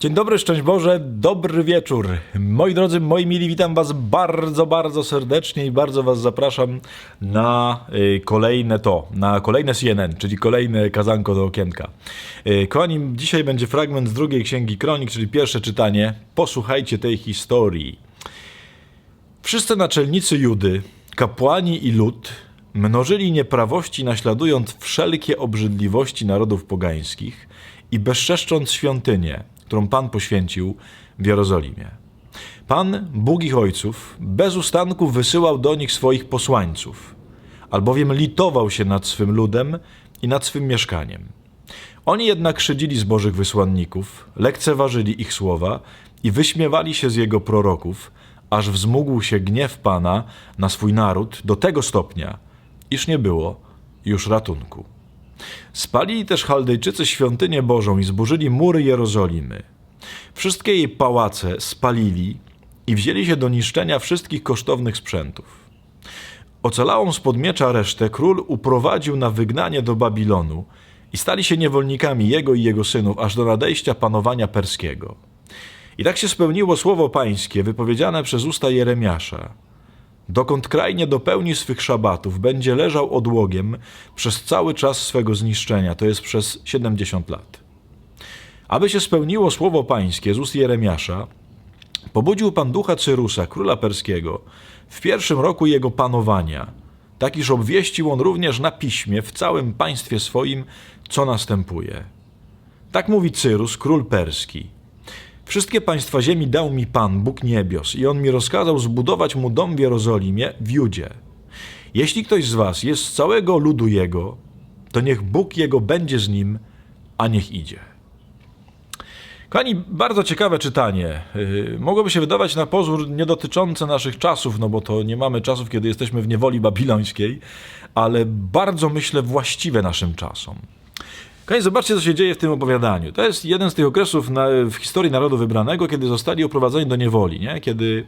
Dzień dobry, szczęść Boże, dobry wieczór. Moi drodzy, moi mili, witam Was bardzo, bardzo serdecznie i bardzo Was zapraszam na y, kolejne to, na kolejne CNN, czyli kolejne kazanko do okienka. Y, Kochani, dzisiaj będzie fragment z drugiej księgi Kronik, czyli pierwsze czytanie. Posłuchajcie tej historii. Wszyscy naczelnicy Judy, kapłani i lud mnożyli nieprawości, naśladując wszelkie obrzydliwości narodów pogańskich i bezczeszcząc świątynię, którą Pan poświęcił w Jerozolimie. Pan, Bóg ich ojców, bez ustanku wysyłał do nich swoich posłańców, albowiem litował się nad swym ludem i nad swym mieszkaniem. Oni jednak szydzili z Bożych wysłanników, lekceważyli ich słowa i wyśmiewali się z jego proroków, aż wzmógł się gniew Pana na swój naród do tego stopnia, iż nie było już ratunku. Spalili też Chaldejczycy świątynię Bożą i zburzyli mury Jerozolimy. Wszystkie jej pałace spalili i wzięli się do niszczenia wszystkich kosztownych sprzętów. Ocalałą spod miecza resztę król uprowadził na wygnanie do Babilonu i stali się niewolnikami jego i jego synów aż do nadejścia panowania perskiego. I tak się spełniło słowo pańskie wypowiedziane przez usta Jeremiasza. Dokąd kraj nie dopełni swych szabatów, będzie leżał odłogiem przez cały czas swego zniszczenia, to jest przez 70 lat. Aby się spełniło słowo pańskie z ust Jeremiasza, pobudził pan ducha Cyrusa, króla perskiego, w pierwszym roku jego panowania, tak iż obwieścił on również na piśmie w całym państwie swoim, co następuje. Tak mówi Cyrus, król perski. Wszystkie państwa ziemi dał mi Pan, Bóg niebios, i On mi rozkazał zbudować mu dom w Jerozolimie, w Judzie. Jeśli ktoś z was jest z całego ludu Jego, to niech Bóg Jego będzie z nim, a niech idzie. Kochani, bardzo ciekawe czytanie. Yy, mogłoby się wydawać na pozór nie dotyczące naszych czasów, no bo to nie mamy czasów, kiedy jesteśmy w niewoli babilońskiej, ale bardzo myślę właściwe naszym czasom. Zobaczcie, co się dzieje w tym opowiadaniu. To jest jeden z tych okresów na, w historii narodu wybranego, kiedy zostali uprowadzeni do niewoli, nie? kiedy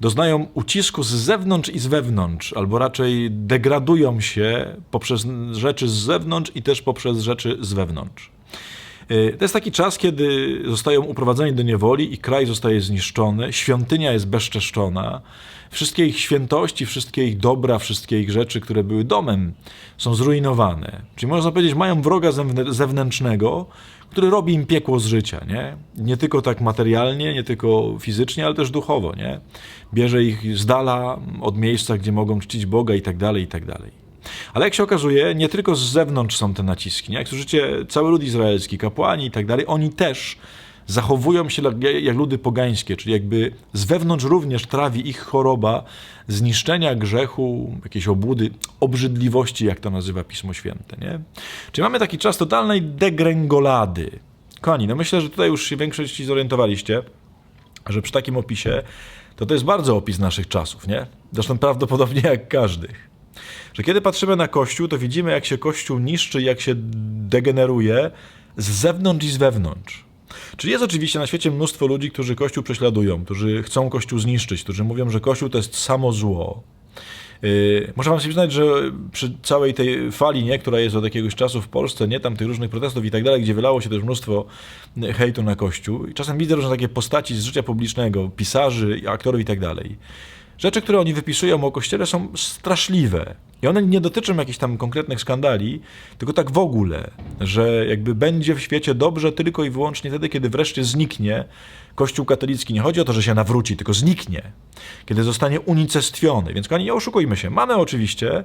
doznają ucisku z zewnątrz i z wewnątrz, albo raczej degradują się poprzez rzeczy z zewnątrz i też poprzez rzeczy z wewnątrz. Y, To jest taki czas, kiedy zostają uprowadzeni do niewoli i kraj zostaje zniszczony, świątynia jest bezczeszczona, wszystkie ich świętości, wszystkie ich dobra, wszystkie ich rzeczy, które były domem, są zrujnowane. Czyli można powiedzieć, mają wroga zewnę- zewnętrznego, który robi im piekło z życia, nie? Nie tylko tak materialnie, nie tylko fizycznie, ale też duchowo, nie? Bierze ich z dala od miejsca, gdzie mogą czcić Boga i tak dalej, i tak dalej. Ale jak się okazuje, nie tylko z zewnątrz są te naciski. Nie? Jak słyszycie, cały lud izraelski, kapłani i tak dalej, oni też zachowują się jak, ludy pogańskie, czyli jakby z wewnątrz również trawi ich choroba zniszczenia grzechu, jakiejś obłudy, obrzydliwości, jak to nazywa Pismo Święte. Nie? Czyli mamy taki czas totalnej degrengolady. Kochani, no myślę, że tutaj już się większość zorientowaliście, że przy takim opisie to to jest bardzo opis naszych czasów, nie? Zresztą prawdopodobnie jak każdych że kiedy patrzymy na Kościół, to widzimy, jak się Kościół niszczy, jak się degeneruje z zewnątrz i z wewnątrz. Czyli jest oczywiście na świecie mnóstwo ludzi, którzy Kościół prześladują, którzy chcą Kościół zniszczyć, którzy mówią, że Kościół to jest samo zło. Yy, muszę wam się przyznać, że przy całej tej fali, nie, która jest od jakiegoś czasu w Polsce, nie, tam tych różnych protestów i tak dalej, gdzie wylało się też mnóstwo hejtu na Kościół, i czasem widzę różne takie postaci z życia publicznego, pisarzy, aktorów i tak dalej. Rzeczy, które oni wypisują o Kościele są straszliwe. I one nie dotyczą jakichś tam konkretnych skandali, tylko tak w ogóle, że jakby będzie w świecie dobrze tylko i wyłącznie wtedy, kiedy wreszcie zniknie Kościół katolicki. Nie chodzi o to, że się nawróci, tylko zniknie. Kiedy zostanie unicestwiony. Więc kochani, nie oszukujmy się. Mamy oczywiście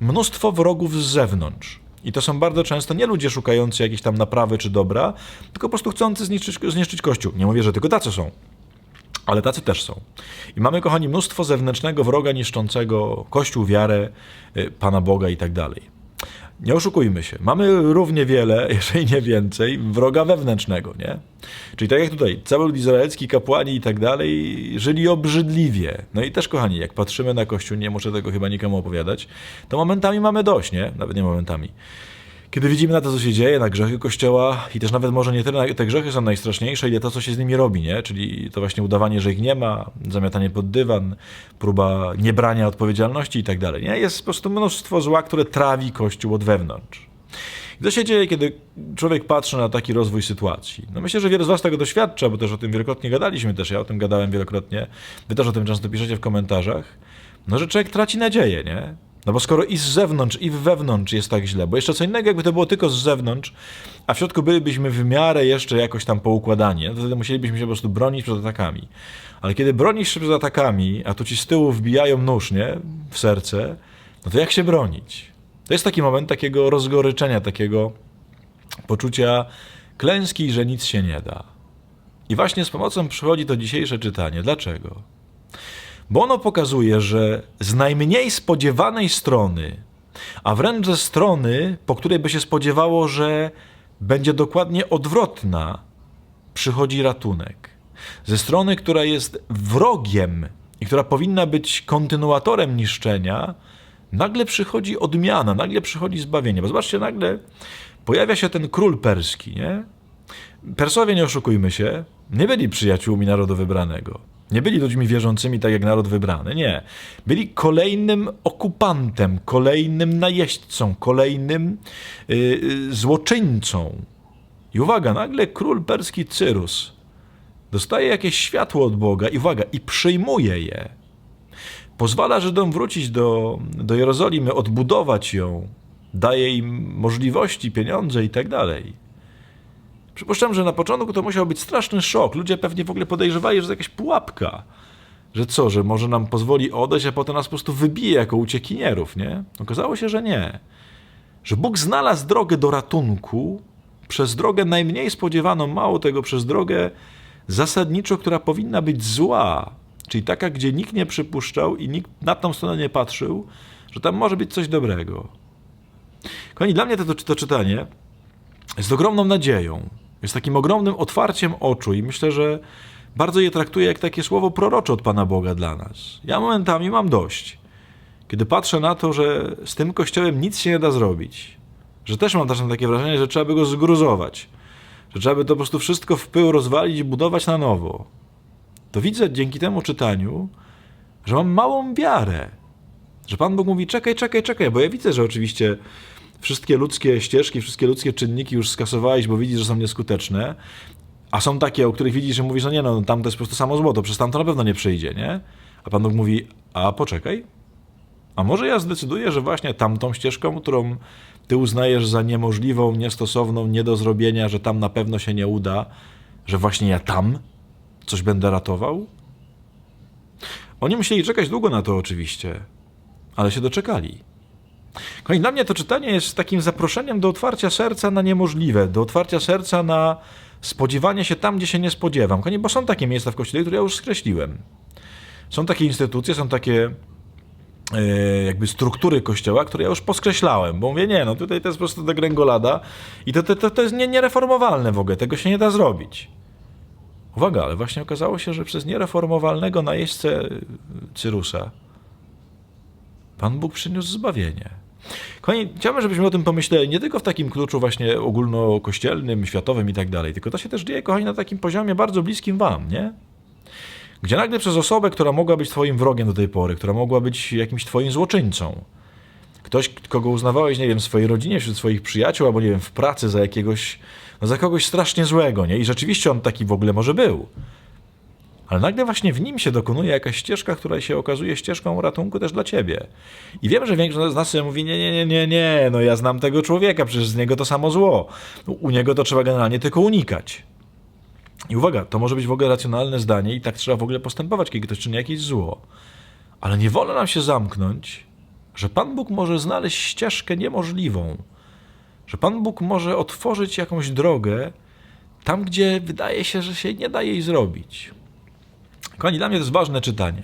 mnóstwo wrogów z zewnątrz. I to są bardzo często nie ludzie szukający jakiejś tam naprawy czy dobra, tylko po prostu chcący zniszczyć, zniszczyć Kościół. Nie mówię, że tylko tacy są. Ale tacy też są. I mamy, kochani, mnóstwo zewnętrznego wroga niszczącego Kościół, wiarę, y, Pana Boga i tak dalej. Nie oszukujmy się. Mamy równie wiele, jeżeli nie więcej, wroga wewnętrznego, nie? Czyli tak jak tutaj, cały izraelski, kapłani i tak dalej żyli obrzydliwie. No i też, kochani, jak patrzymy na Kościół, nie muszę tego chyba nikomu opowiadać, to momentami mamy dość, nie? Nawet nie momentami. Kiedy widzimy na to, co się dzieje, na grzechy Kościoła i też nawet może nie tyle te grzechy są najstraszniejsze, ile to, co się z nimi robi, nie? Czyli to właśnie udawanie, że ich nie ma, zamiatanie pod dywan, próba niebrania odpowiedzialności i tak dalej, nie? Jest po prostu mnóstwo zła, które trawi Kościół od wewnątrz. I co się dzieje, kiedy człowiek patrzy na taki rozwój sytuacji? No myślę, że wiele z was tego doświadcza, bo też o tym wielokrotnie gadaliśmy też, ja o tym gadałem wielokrotnie, wy też o tym często piszecie w komentarzach, no że człowiek traci nadzieję, nie? No bo skoro i z zewnątrz, i wewnątrz jest tak źle, bo jeszcze co innego, jakby to było tylko z zewnątrz, a w środku bylibyśmy w miarę jeszcze jakoś tam poukładani, no to wtedy musielibyśmy się po prostu bronić przed atakami. Ale kiedy bronisz się przed atakami, a tu ci z tyłu wbijają nóż, nie? W serce, no to jak się bronić? To jest taki moment takiego rozgoryczenia, takiego poczucia klęski, że nic się nie da. I właśnie z pomocą przychodzi to dzisiejsze czytanie. Dlaczego? Bo ono pokazuje, że z najmniej spodziewanej strony, a wręcz ze strony, po której by się spodziewało, że będzie dokładnie odwrotna, przychodzi ratunek. Ze strony, która jest wrogiem i która powinna być kontynuatorem niszczenia, nagle przychodzi odmiana, nagle przychodzi zbawienie. Bo zobaczcie, nagle pojawia się ten król perski, nie? Persowie, nie oszukujmy się, nie byli przyjaciółmi narodu wybranego. Nie byli ludźmi wierzącymi tak jak naród wybrany, nie. Byli kolejnym okupantem, kolejnym najeźdźcą, kolejnym yy, złoczyńcą. I uwaga, nagle król perski Cyrus dostaje jakieś światło od Boga i uwaga, i przyjmuje je. Pozwala Żydom wrócić do, do Jerozolimy, odbudować ją, daje im możliwości, pieniądze i tak dalej. Przypuszczam, że na początku to musiał być straszny szok. Ludzie pewnie w ogóle podejrzewali, że to jakaś pułapka. Że co, że może nam pozwoli odejść, a potem nas po prostu wybije jako uciekinierów, nie? Okazało się, że nie. Że Bóg znalazł drogę do ratunku przez drogę najmniej spodziewaną, mało tego, przez drogę zasadniczo, która powinna być zła. Czyli taka, gdzie nikt nie przypuszczał i nikt na tą stronę nie patrzył, że tam może być coś dobrego. Kochani, dla mnie to, to, czytanie jest ogromną nadzieją. Jest takim ogromnym otwarciem oczu i myślę, że bardzo je traktuję jak takie słowo prorocze od Pana Boga dla nas. Ja momentami mam dość. Kiedy patrzę na to, że z tym kościołem nic się nie da zrobić, że też mam czasem takie wrażenie, że trzeba by go zgruzować, że trzeba by to po prostu wszystko w pył rozwalić i budować na nowo, to widzę dzięki temu czytaniu, że mam małą wiarę. Że Pan Bóg mówi: czekaj, czekaj, czekaj, bo ja widzę, że oczywiście wszystkie ludzkie ścieżki, wszystkie ludzkie czynniki już skasowałeś, bo widzisz, że są nieskuteczne. A są takie, o których widzisz, że mówisz, no nie, no tam to jest po prostu samo złoto, przez tam to na pewno nie przyjdzie, nie? A Pan Bóg mówi, a poczekaj, a może ja zdecyduję, że właśnie tamtą ścieżką, którą ty uznajesz za niemożliwą, niestosowną, nie do zrobienia, że tam na pewno się nie uda, że właśnie ja tam coś będę ratował? Oni musieli czekać długo na to oczywiście, ale się doczekali. I dla mnie to czytanie jest takim zaproszeniem do otwarcia serca na niemożliwe, do otwarcia serca na spodziewanie się tam, gdzie się nie spodziewam. Kochani, bo są takie miejsca w kościele, które ja już skreśliłem. Są takie instytucje, są takie e, jakby struktury kościoła, które ja już poskreślałem, bo mówię, nie, no tutaj to jest po prostu degrengolada i to, to, to jest nie, niereformowalne w ogóle, tego się nie da zrobić. Uwaga, ale właśnie okazało się, że przez niereformowalnego najeźdźcę Cyrusa Pan Bóg przyniósł zbawienie. Kochani, chciałbym, żebyśmy o tym pomyśleli nie tylko w takim kluczu właśnie ogólnokościelnym, światowym i tak dalej, tylko to się też dzieje, kochani, na takim poziomie bardzo bliskim wam, nie? Gdzie nagle przez osobę, która mogła być twoim wrogiem do tej pory, która mogła być jakimś twoim złoczyńcą, ktoś, kogo uznawałeś, nie wiem, w swojej rodzinie, wśród swoich przyjaciół, albo nie wiem, w pracy za jakiegoś, no za kogoś strasznie złego, nie? I rzeczywiście on taki w ogóle może był. Ale nagle właśnie w nim się dokonuje jakaś ścieżka, która się okazuje ścieżką ratunku też dla ciebie. I wiem, że większość z nas sobie mówi, nie, nie, nie, nie, nie, no ja znam tego człowieka, przecież z niego to samo zło. U niego to trzeba generalnie tylko unikać. I uwaga, to może być w ogóle racjonalne zdanie i tak trzeba w ogóle postępować, kiedy ktoś czyni jakieś zło. Ale nie wolno nam się zamknąć, że Pan Bóg może znaleźć ścieżkę niemożliwą, że Pan Bóg może otworzyć jakąś drogę tam, gdzie wydaje się, że się nie da jej zrobić. Kochani, dla mnie to jest ważne czytanie.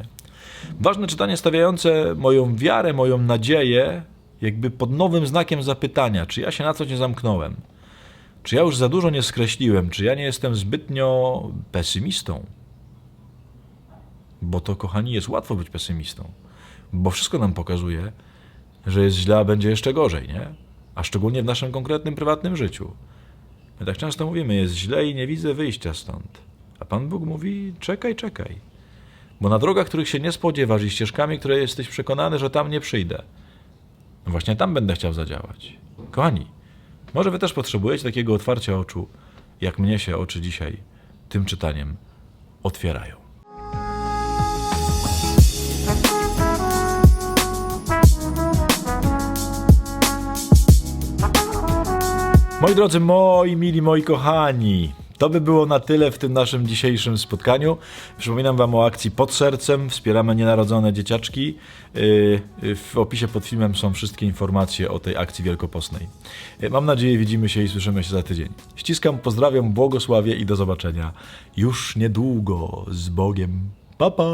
Ważne czytanie stawiające moją wiarę, moją nadzieję jakby pod nowym znakiem zapytania, czy ja się na coś nie zamknąłem, czy ja już za dużo nie skreśliłem, czy ja nie jestem zbytnio pesymistą. Bo to, kochani, jest łatwo być pesymistą, bo wszystko nam pokazuje, że jest źle, a będzie jeszcze gorzej, nie? A szczególnie w naszym konkretnym, prywatnym życiu. My tak często mówimy, jest źle i nie widzę wyjścia stąd. A Pan Bóg mówi: czekaj, czekaj. Bo na drogach, których się nie spodziewasz i ścieżkami, które jesteś przekonany, że tam nie przyjdę, no właśnie tam będę chciał zadziałać. Kochani, Może wy też potrzebujecie takiego otwarcia oczu, jak mnie się oczy dzisiaj tym czytaniem otwierają. Moi drodzy, moi mili, moi kochani, to by było na tyle w tym naszym dzisiejszym spotkaniu. Przypominam Wam o akcji Pod Sercem. Wspieramy nienarodzone dzieciaczki. Yy, W opisie pod filmem są wszystkie informacje o tej akcji wielkopostnej. Yy, Mam nadzieję, widzimy się i słyszymy się za tydzień. Ściskam, pozdrawiam, błogosławię i do zobaczenia już niedługo. Z Bogiem. Pa, pa!